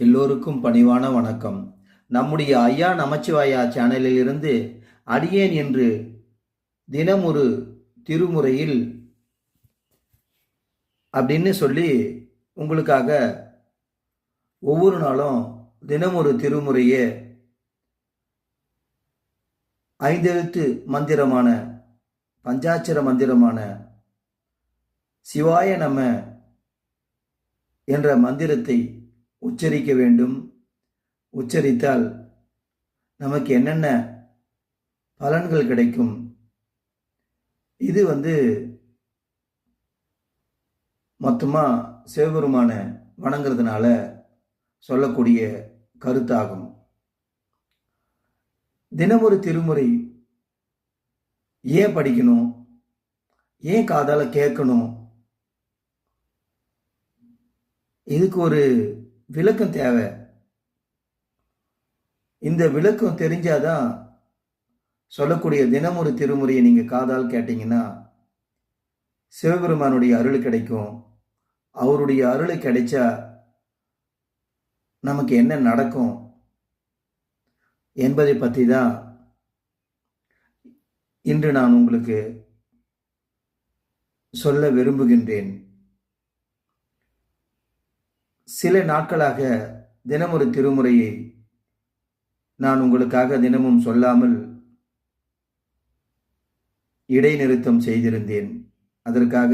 எல்லோருக்கும் பணிவான வணக்கம். நம்முடைய ஐயா நமச்சிவாயா சேனலில் இருந்து அடியேன் என்று தினமொரு திருமுறையில் அப்படின்னு சொல்லி உங்களுக்காக ஒவ்வொரு நாளும் தினமொரு திருமுறையே ஐந்தெழுத்து மந்திரமான பஞ்சாட்சர மந்திரமான சிவாய நம என்ற மந்திரத்தை உச்சரிக்க வேண்டும். உச்சரித்தால் நமக்கு என்னென்ன பலன்கள் கிடைக்கும்? இது வந்து மொத்தமாக சிவபெருமான வணங்குறதுனால சொல்லக்கூடிய கருத்தாகும். தினமொரு திருமுறை ஏன் படிக்கணும்? ஏன் காதால் கேட்கணும்? இதுக்கு ஒரு விளக்கம் தேவை. இந்த விளக்கம் தெரிஞ்சாதான் சொல்லக்கூடிய தினமொரு திருமுறையை நீங்கள் காதால் கேட்டிங்கன்னா சிவபெருமானுடைய அருள் கிடைக்கும். அவருடைய அருள் கிடைச்சா நமக்கு என்ன நடக்கும் என்பதை பற்றி தான் இன்று நான் உங்களுக்கு சொல்ல விரும்புகின்றேன். சில நாட்களாக தினமொரு திருமுறையை நான் உங்களுக்காக தினமும் சொல்லாமல் இடைநிறுத்தம் செய்திருந்தேன். அதற்காக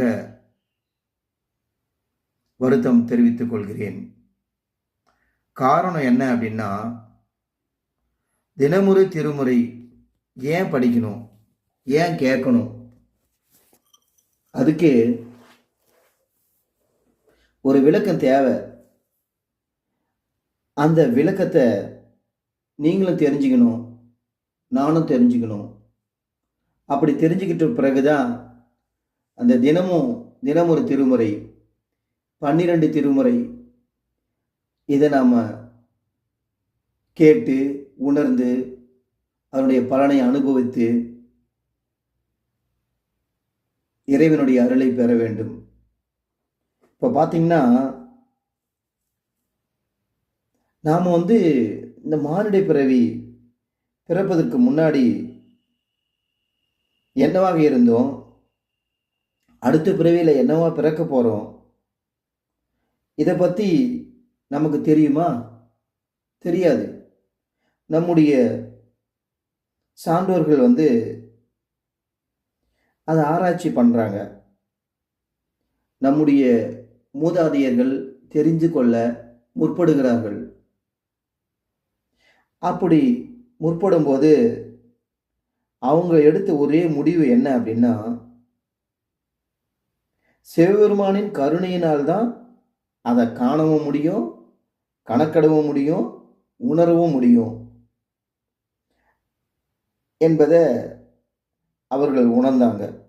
வருத்தம் தெரிவித்துக் கொள்கிறேன். காரணம் என்ன அப்படின்னா தினமுறை திருமுறை ஏன் படிக்கணும்? ஏன் கேட்கணும்? அதுக்கு ஒரு விளக்கம் தேவை. அந்த விளக்கத்தை நீங்களும் தெரிஞ்சுக்கணும் நானும் தெரிஞ்சுக்கணும். அப்படி தெரிஞ்சுக்கிட்ட பிறகுதான் அந்த தினமும் தினம் ஒரு திருமுறை பன்னிரண்டு திருமுறை இதை நாம் கேட்டு உணர்ந்து அதனுடைய பலனை அனுபவித்து இறைவனுடைய அருளை பெற வேண்டும். இப்போ பார்த்தீங்கன்னா நாம் வந்து இந்த மானுட பிறவி பிறப்பதற்கு முன்னாடி என்னவாக இருந்தோம்? அடுத்த பிறவியில் என்னவா பிறக்க போகிறோம் இதை பற்றி நமக்கு தெரியுமா? தெரியாது. நம்முடைய சான்றோர்கள் வந்து அதை ஆராய்ச்சி பண்ணுறாங்க நம்முடைய மூதாதையர்கள் தெரிந்து கொள்ள முற்படுகிறார்கள். அப்படி முற்படும்போது அவங்க எடுத்த ஒரே முடிவு என்ன அப்படின்னா சிவபெருமானின் கருணையினால்தான் அதை காணவும் முடியும் கணக்கிடவும் முடியும் உணரவும் முடியும் என்பதை அவர்கள் உணர்ந்தாங்க.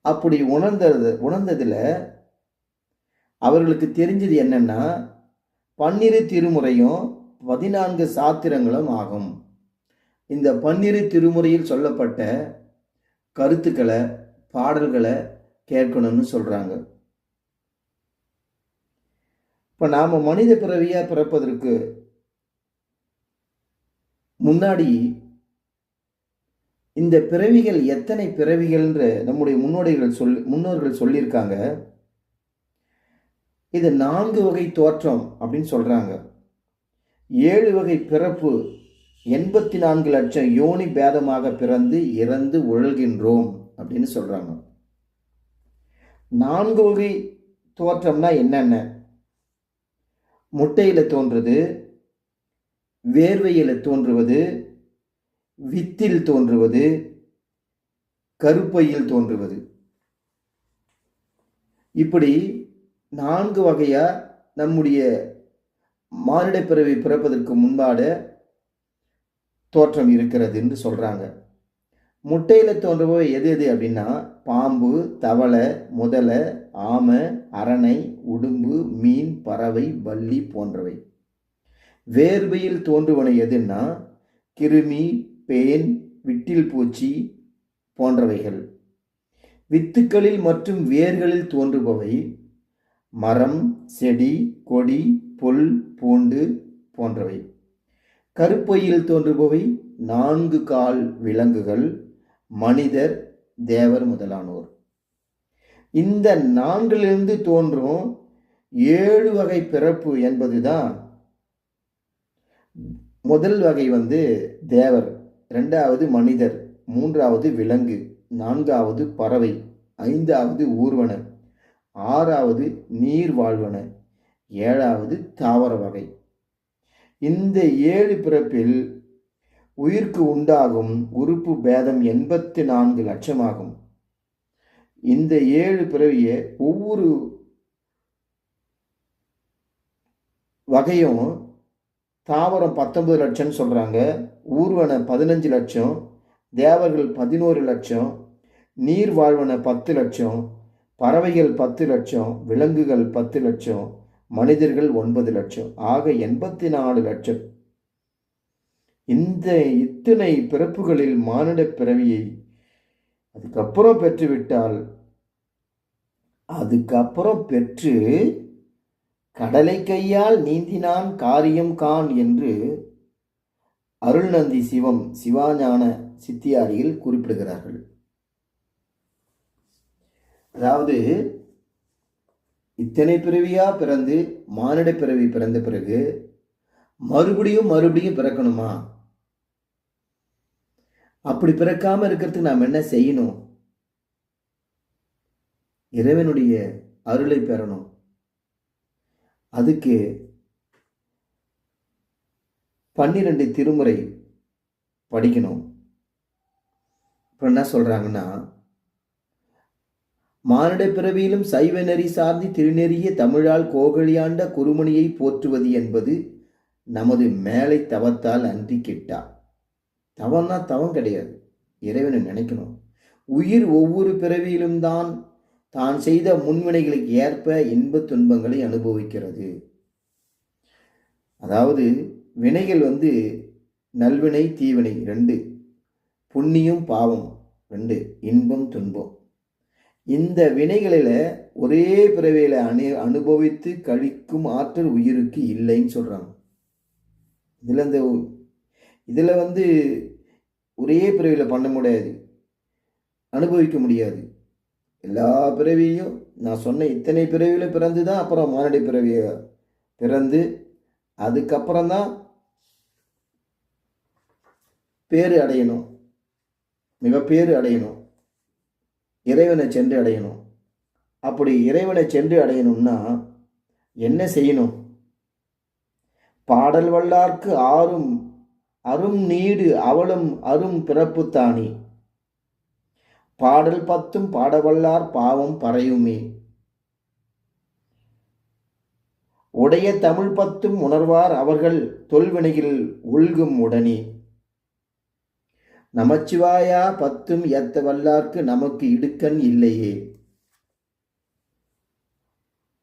அப்படி உணர்ந்தது உணர்ந்ததில் அவர்களுக்கு தெரிஞ்சது என்னன்னா பன்னிரு திருமுறையும் பதினான்கு சாத்திரங்களும் ஆகும். இந்த பன்னிரு திருமுறையில் சொல்லப்பட்ட கருத்துக்களை பாடல்களை கேட்கணும்னு சொல்கிறாங்க இப்போ நாம் மனித பிறவியாக பிறப்பதற்கு முன்னாடி இந்த பிறவிகள் எத்தனை பிறவிகள்ன்ற நம்முடைய முன்னோடிகள் சொல் முன்னோர்கள் சொல்லியிருக்காங்க. இது நான்கு வகை தோற்றம் அப்படின்னு சொல்கிறாங்க ஏழு வகை பிறப்பு எண்பத்தி நான்கு லட்சம் யோனி பேதமாக பிறந்து இறந்து உழல்கின்றோம் அப்படின்னு சொல்கிறாங்க நான்கு வகை தோற்றம்னா என்னென்ன? முட்டையில் தோன்றுறது வேர்வையில் தோன்றுவது வித்தில் தோன்றுவது கருப்பையில் தோன்றுவது. இப்படி நான்கு வகையாக நம்முடைய மானிட பிறவி பிறப்பதற்கு முன்பாடு தோற்றம் இருக்கிறது என்று சொல்கிறாங்க முட்டையில் தோன்றுபவை எது எது அப்படின்னா பாம்பு தவளை முதலை ஆமை அரணை உடும்பு மீன் பறவை வள்ளி போன்றவை. வேர்வையில் தோன்றுவன எதுன்னா கிருமி பேன் விட்டில் பூச்சி போன்றவைகள். வித்துக்களில் மற்றும் வேர்களில் தோன்றுபவை மரம் செடி கொடி புல் பூண்டு போன்றவை. கருப்பையில் தோன்றுபவை நான்கு கால் விலங்குகள் மனிதர் தேவர் முதலானோர். இந்த நான்கிலிருந்து தோன்றும் ஏழு வகை பிறப்பு என்பதுதான் முதல் வகை வந்து தேவர் ரெண்டாவது மனிதர் மூன்றாவது விலங்கு நான்காவது பறவை ஐந்தாவது ஊர்வன ஆறாவது நீர் வாழ்வன. ஏழாவது தாவர வகை. இந்த ஏழு பிறப்பில் உயிர்க்கு உண்டாகும் உறுப்பு பேதம் எண்பத்தி நான்கு லட்சமாகும். இந்த ஏழு பிறவியை ஒவ்வொரு வகையும் தாவரம் பத்தொன்பது லட்சம்னு சொல்கிறாங்க ஊர்வன பதினஞ்சு லட்சம் தேவர்கள் பதினோரு லட்சம் நீர் வாழ்வன பத்து லட்சம் பறவைகள் பத்து லட்சம் விலங்குகள் பத்து லட்சம் மனிதர்கள் ஒன்பது லட்சம். ஆக எண்பத்தி நாலு லட்சம். இந்த இத்தனை பிறப்புகளில் மானிட பிறவியை அதுக்கப்புறம் பெற்றுவிட்டால் அதுக்கப்புறம் பெற்று கடலை கையால் நீந்தினான் காரியம் கான் என்று அருள்நந்தி சிவம் சிவாஞான சித்தியாரியில் குறிப்பிடுகிறார்கள். அதாவது இத்தனை பிறவியா பிறந்து மானிட பிறவி பிறந்த பிறகு மறுபடியும் மறுபடியும் பிறக்கணுமா? அப்படி பிறக்காம இருக்கிறதுக்கு நாம் என்ன செய்யணும்? இறைவனுடைய அருளை பெறணும். அதுக்கு பன்னிரண்டு திருமுறை படிக்கணும். இப்போ என்ன சொல்றாங்கன்னா மானிட பிறவியிலும் சைவ நெறி சார்ந்தி திருநெறிய தமிழால் கோகழியாண்ட குருமணியை போற்றுவது என்பது நமது மேலை தவத்தால் அன்றி கிட்டா. தவம்னா தவம் கிடையாது. இறைவனை நினைக்கணும். உயிர் ஒவ்வொரு பிறவியிலும் தான் தான் செய்த முன்வினைகளுக்கு ஏற்ப இன்ப துன்பங்களை அனுபவிக்கிறது. அதாவது வினைகள் வந்து நல்வினை தீவினை ரெண்டு. புண்ணியம் பாவம் ரெண்டு. இன்பம் துன்பம். இந்த வினைகளில் ஒரே பிறவியில் அணு அனுபவித்து கழிக்கும் ஆற்றல் உயிருக்கு இல்லைன்னு சொல்கிறாங்க இதில் இந்த இதில் வந்து ஒரே பிறவியில் பண்ண முடியாது. அனுபவிக்க முடியாது. எல்லா பிறவியும் நான் சொன்ன இத்தனை பிறவியில் பிறந்து தான் அப்புறம் மானடி பிறவியை பிறந்து அதுக்கப்புறம் தான் பேர் அடையணும். மிக அடையணும். இறைவனை சென்று அடையணும். அப்படி இறைவனை சென்று அடையணும்னா என்ன செய்யணும்? பாடல் வல்லார்க்கு ஆறும் அரும் நீடு அவளும் அரும் பிறப்பு தானி. பாடல் பத்தும் பாடவல்லார் பாவம் பறையுமே. உடைய தமிழ் பத்தும் உணர்வார் அவர்கள் தொல்வினையில் உள்கும் உடனே. நமச்சிவாயா பத்தும் எத்த வல்லார்க்கு நமக்கு இடுக்கண் இல்லையே.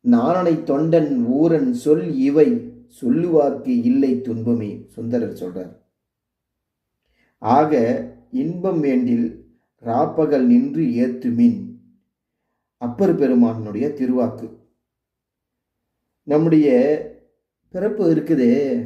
நாரணை தொண்டன் ஊரன் சொல் இவை சொல்லுவார்க்கு இல்லை துன்பமே சுந்தரர் சொல்றார். ஆக இன்பம் வேண்டில் ராப்பகல் நின்று ஏத்துமின் அப்பர் பெருமானுடைய திருவாக்கு. நம்முடைய பிறப்பு இருக்குதே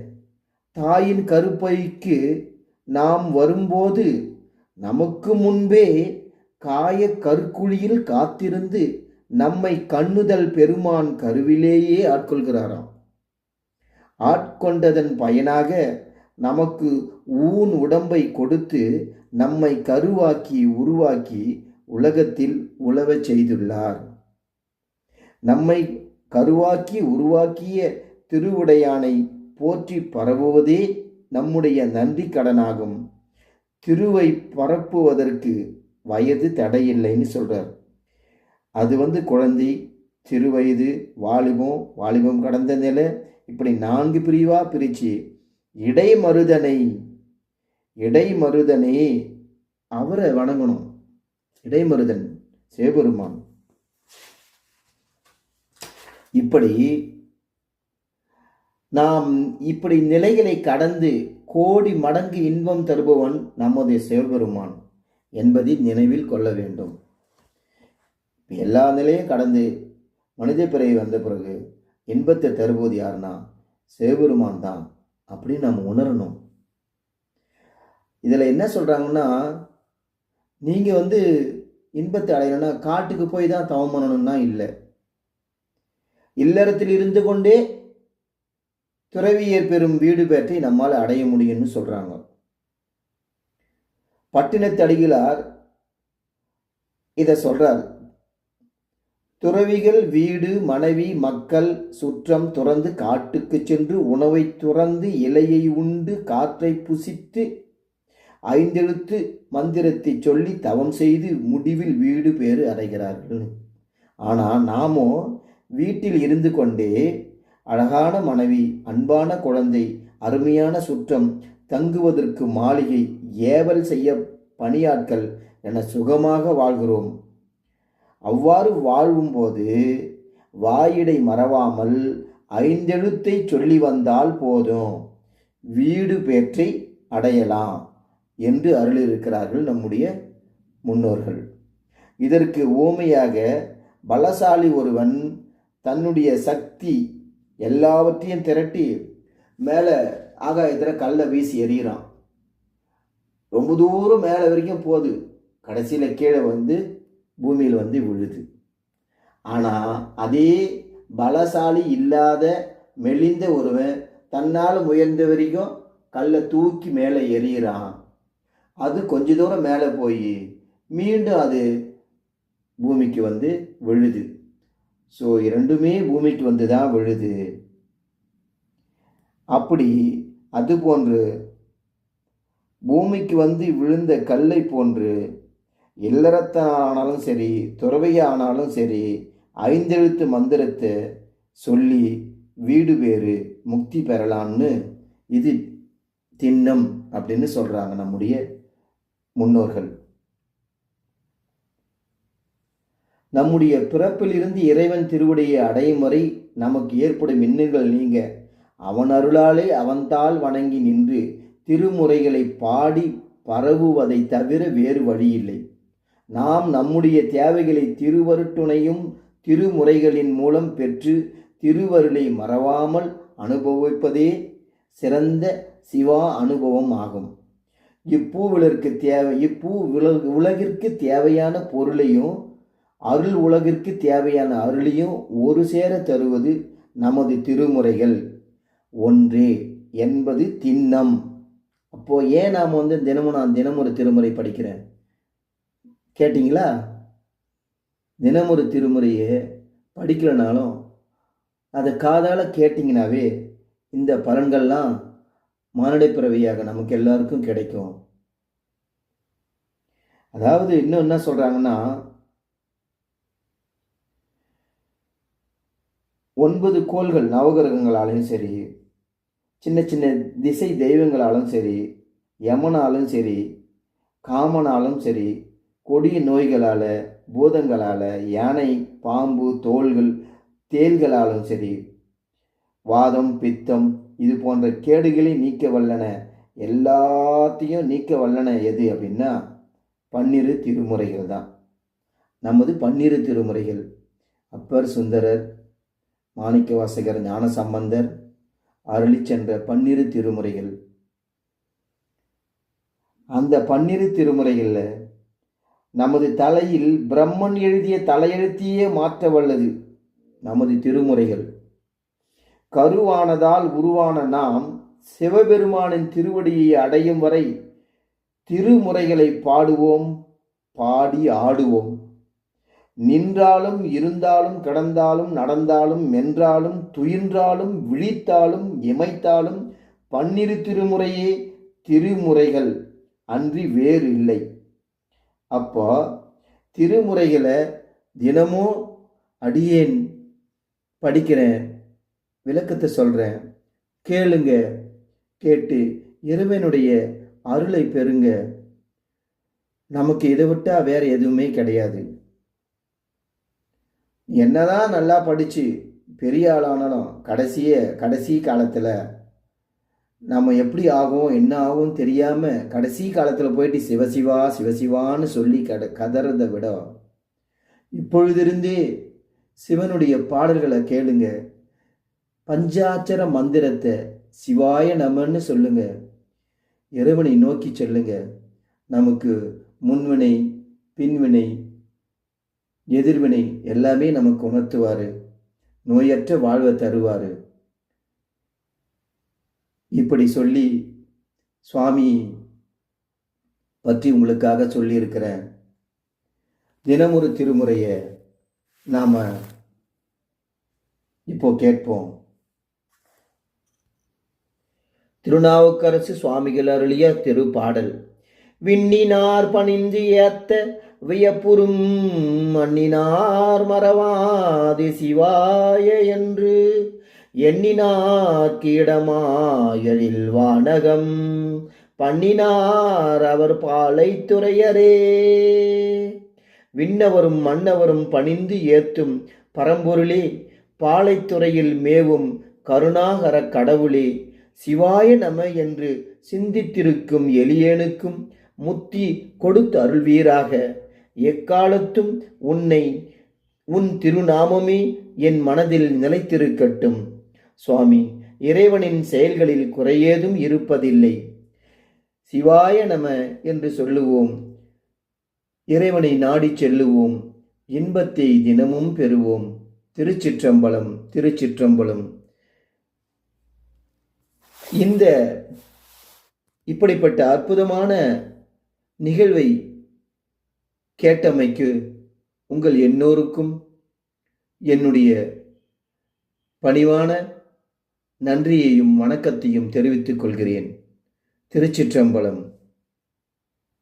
தாயின் கருப்பைக்கு நாம் வரும்போது நமக்கு முன்பே காய கற்குழியில் காத்திருந்து நம்மை கண்ணுதல் பெருமான் கருவிலேயே ஆட்கொள்கிறாராம். ஆட்கொண்டதன் பயனாக நமக்கு ஊன் உடம்பை கொடுத்து நம்மை கருவாக்கி உருவாக்கி உலகத்தில் உழவச் செய்துள்ளார். நம்மை கருவாக்கி உருவாக்கிய திருவுடையானை போற்றி பரவுவதே நம்முடைய நன்றி கடனாகும். திருவை பரப்புவதற்கு வயது தடையில்லைன்னு சொல்கிறார் அது வந்து குழந்தை சிறுவயது வாலிபம் வாலிபம் கடந்த நிலை இப்படி நான்கு பிரிவாக பிரித்து இடைமருதனை இடைமருதனே அவரை வணங்கணும். இடைமருதன் சிவபெருமான். இப்படி நாம் இப்படி நிலைகளை கடந்து கோடி மடங்கு இன்பம் தருபவன் நமது சிவபெருமான் என்பதை நினைவில் கொள்ள வேண்டும். எல்லா நிலையும் கடந்து மனித பிறகு வந்த பிறகு இன்பத்தை தருவது யாருன்னா சிவபெருமான் தான் அப்படின்னு நம்ம உணரணும். இதில் என்ன சொல்கிறாங்கன்னா நீங்கள் வந்து இன்பத்தை அடையணும்னா காட்டுக்கு போய் தான் தவம் பண்ணணும்னா இல்லை. இல்லறத்தில் இருந்து கொண்டே துறவியர் பெறும் வீடு பேற்றை நம்மால் அடைய முடியும்னு சொல்கிறாங்க பட்டினத்தடிகளார் இதை சொல்கிறார் துறவிகள் வீடு மனைவி மக்கள் சுற்றம் துறந்து காட்டுக்கு சென்று உணவை துறந்து இலையை உண்டு காற்றை புசித்து ஐந்தெழுத்து மந்திரத்தை சொல்லி தவம் செய்து முடிவில் வீடு பேறு அடைகிறார்கள். ஆனால் நாமோ வீட்டில் இருந்து கொண்டே அழகான மனைவி அன்பான குழந்தை அருமையான சுற்றம் தங்குவதற்கு மாளிகை ஏவல் செய்ய பணியாட்கள் என சுகமாக வாழ்கிறோம். அவ்வாறு வாழும்போது வாயிடை மறவாமல் ஐந்தெழுத்தை சொல்லி வந்தால் போதும். வீடு பேற்றை அடையலாம் என்று அருளிருக்கிறார்கள் நம்முடைய முன்னோர்கள். இதற்கு ஓமையாக பலசாலி ஒருவன் தன்னுடைய சக்தி எல்லாவற்றையும் திரட்டி மேலே ஆகாயத்தில் கல்லை வீசி எறிகிறான். ரொம்ப தூரம் மேலே வரைக்கும் போகுது. கடைசியில் கீழே வந்து பூமியில் வந்து விழுது. ஆனால் அதே பலசாலி இல்லாத மெலிந்த ஒருவன் தன்னால் முயன்ற வரைக்கும் கல்லை தூக்கி மேலே எறிகிறான். அது கொஞ்ச தூரம் மேலே போய் மீண்டும் அது பூமிக்கு வந்து விழுது. ஸோ இரண்டுமே பூமிக்கு வந்து தான் விழுது. அப்படி அது போன்று பூமிக்கு வந்து விழுந்த கல்லை போன்று இல்லறத்தானாலும் சரி துறவையானாலும் சரி ஐந்தெழுத்து மந்திரத்தை சொல்லி வீடு பேறு முக்தி பெறலாம்னு இது திண்ணம் அப்படின்னு சொல்கிறாங்க நம்முடைய முன்னோர்கள். நம்முடைய பிறப்பிலிருந்து இறைவன் திருவுடைய அடையும் வரை நமக்கு ஏற்படும் எண்ணங்கள் நீங்க. அவன் அருளாலே அவன்தாள் வணங்கி நின்று திருமுறைகளை பாடி பரவுவதை தவிர வேறு வழியில்லை. நாம் நம்முடைய தேவைகளை திருவருட்டுணையும் திருமுறைகளின் மூலம் பெற்று திருவருளை மறவாமல் அனுபவிப்பதே சிறந்த சிவா அனுபவம் ஆகும். இப்பூவிலருக்கு தேவை இப்பூ உலக உலகிற்கு தேவையான பொருளையும் அருள் உலகிற்கு தேவையான அருளையும் ஒரு சேர தருவது நமது திருமுறைகள். ஒன்று என்பது திண்ணம். அப்போது ஏன் நாம் வந்து தினமும் நான் தினமொரு திருமுறை படிக்கிறேன்? கேட்டிங்களா? தினமொரு திருமுறையை படிக்கலைனாலும் அதை காதால் கேட்டிங்கனாவே இந்த பலன்கள்லாம் மானுட பிறவியாக நமக்கு எல்லாருக்கும் கிடைக்கும். அதாவது இன்னும் என்ன சொல்கிறாங்கன்னா ஒன்பது கோள்கள் நவகிரகங்களாலையும் சரி சின்ன சின்ன திசை தெய்வங்களாலும் சரி யமனாலும் சரி காமனாலும் சரி கொடிய நோய்களால் பூதங்களால் யானை பாம்பு தோள்கள் தேள்களாலும் சரி வாதம் பித்தம் இது போன்ற கேடுகளை நீக்க வல்லன எல்லாத்தையும் நீக்க வல்லன எது அப்படின்னா பன்னிரு திருமுறைகள் தான். நமது பன்னிரு திருமுறைகள். அப்பர் சுந்தரர் மாணிக்க வாசகர் ஞான சம்பந்தர் அருளி சென்ற பன்னிரு திருமுறைகள். அந்த பன்னிரு திருமுறைகளில் நமது தலையில் பிரம்மன் எழுதிய தலையெழுத்தியே மாற்ற வல்லது நமது திருமுறைகள். கருவானதால் உருவான நாம் சிவபெருமானின் திருவடியை அடையும் வரை திருமுறைகளை பாடுவோம் பாடி ஆடுவோம். நின்றாலும் இருந்தாலும் கிடந்தாலும் நடந்தாலும் மென்றாலும் துயின்றாலும் விழித்தாலும் இமைத்தாலும் பன்னிரு திருமுறையே திருமுறைகள் அன்றி வேறு இல்லை. அப்போ திருமுறைகளை தினமும் அடியேன் படிக்கிறேன் விளக்கத்தை சொல்கிறேன் கேளுங்க கேட்டு இறைவனுடைய அருளை பெறுங்க. நமக்கு இதை விட்டால் வேறு எதுவுமே கிடையாது. என்னதான் நல்லா படித்து பெரிய ஆளானாலும் கடைசியே கடைசி காலத்தில் நம்ம எப்படி ஆகும் என்ன ஆகும் தெரியாமல் கடைசி காலத்தில் போயிட்டு சிவசிவா சிவசிவான்னு சொல்லி கட கதறதை விட இப்பொழுதிருந்தே சிவனுடைய பாடல்களை கேளுங்க. பஞ்சாட்சர மந்திரத்தை சிவாய நமன்னு சொல்லுங்க. இறைவனை நோக்கி செல்லுங்க. நமக்கு முன்வினை பின்வினை எதிர்வினை எல்லாமே நமக்கு உணர்த்துவார். நோயற்ற வாழ்வை தருவார். இப்படி சொல்லி சுவாமி பற்றி உங்களுக்காக சொல்லியிருக்கிறேன். தினமொரு திருமுறையை நாம் இப்போ கேட்போம். திருநாவுக்கரசு சுவாமிகள் அருளிய திருப்பாடல் விண்ணினார் பணிந்து ஏத்த வியப்புறும் மண்ணினார் மறவாதி சிவாய என்று எண்ணினார் கீடமாயழில் வானகம். பண்ணினார் அவர் பாலை துறையரே விண்ணவரும் மன்னவரும் பணிந்து ஏத்தும் பரம்பொருளே பாலைத்துறையில் மேவும் கருணாகர கடவுளே சிவாய நம என்று சிந்தித்திருக்கும் எளியேனுக்கும் முத்தி கொடுத்து அருள்வீராக எக்காலத்தும் உன்னை உன் திருநாமமே என் மனதில் நிலைத்திருக்கட்டும். சுவாமி இறைவனின் செயல்களில் குறையேதும் இருப்பதில்லை. சிவாய நம என்று சொல்லுவோம். இறைவனை நாடிச் செல்லுவோம். இன்பத்தை தினமும் பெறுவோம். திருச்சிற்றம்பலம் திருச்சிற்றம்பலம். இந்த இப்படிப்பட்ட அற்புதமான நிகழ்வை கேட்டமைக்கு உங்கள் எல்லோருக்கும் என்னுடைய பணிவான நன்றியையும் வணக்கத்தையும் தெரிவித்துக் கொள்கிறேன். திருச்சிற்றம்பலம்